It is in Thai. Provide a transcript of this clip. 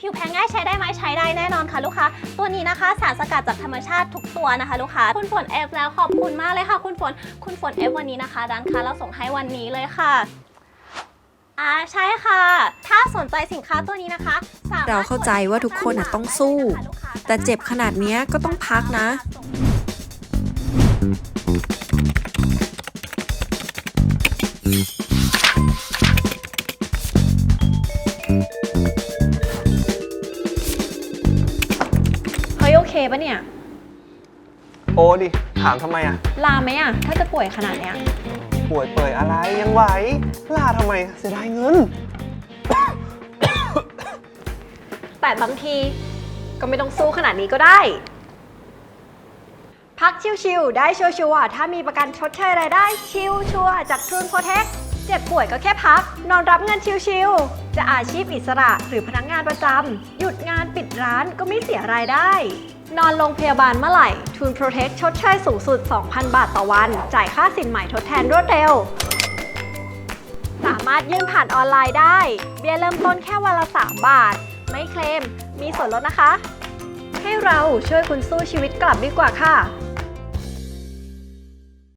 ผิวแพ้ง่ายใช้ได้ไหมใช้ได้แน่นอนค่ะลูกค้า ตัวนี้นะคะสารสกัดจากธรรมชาติทุกตัวนะคะลูกค้า คุณฝนเอฟแล้วขอบคุณมากเลยค่ะ คุณฝน คุณฝนเอฟวันนี้นะคะร้านค้าเราส่งให้วันนี้เลยค่ะอ่าใช่ค่ะ ถ้าสนใจสินค้าตัวนี้นะคะสมถเราเข้าใจว่าทุกคนน่ะต้องสู้ แต่เจ็บขนาดเนี้ยก็ต้องพักนะเปะเนี่ย โอ้ดิ ถามทำไมอะลาไหมอะถ้าจะป่วยขนาดเนี้ย ป่วยเปื่อยอะไรยังไหว ลาทำไม เสียดายเงิน แต่บางทีก็ไม่ต้องสู้ขนาดนี้ก็ได้ พักชิวๆได้ชัวร์ๆถ้ามีประกันชดเชยรายได้ชิวชัวร์จากทุนโปรเทค เจ็บป่วยก็แค่พัก นอนรับเงินชิวๆ จะอาชีพอิสระหรือพนักงานประจำ หยุดงานปิดร้านก็ไม่เสียรายได้ นอนโรงพยาบาลเมื่อไหร่ ทุนโปรเทคชดเชยสูงสุด 2,000 บาทต่อวัน จ่ายค่าสินใหม่ทดแทนรวดเร็ว สามารถยื่นผ่านออนไลน์ได้ เบี้ยเริ่มต้นแค่วันละ 3 บาท ไม่เคลม มีส่วนลดนะคะ ให้เราช่วยคุณสู้ชีวิตกลับดีกว่าค่ะ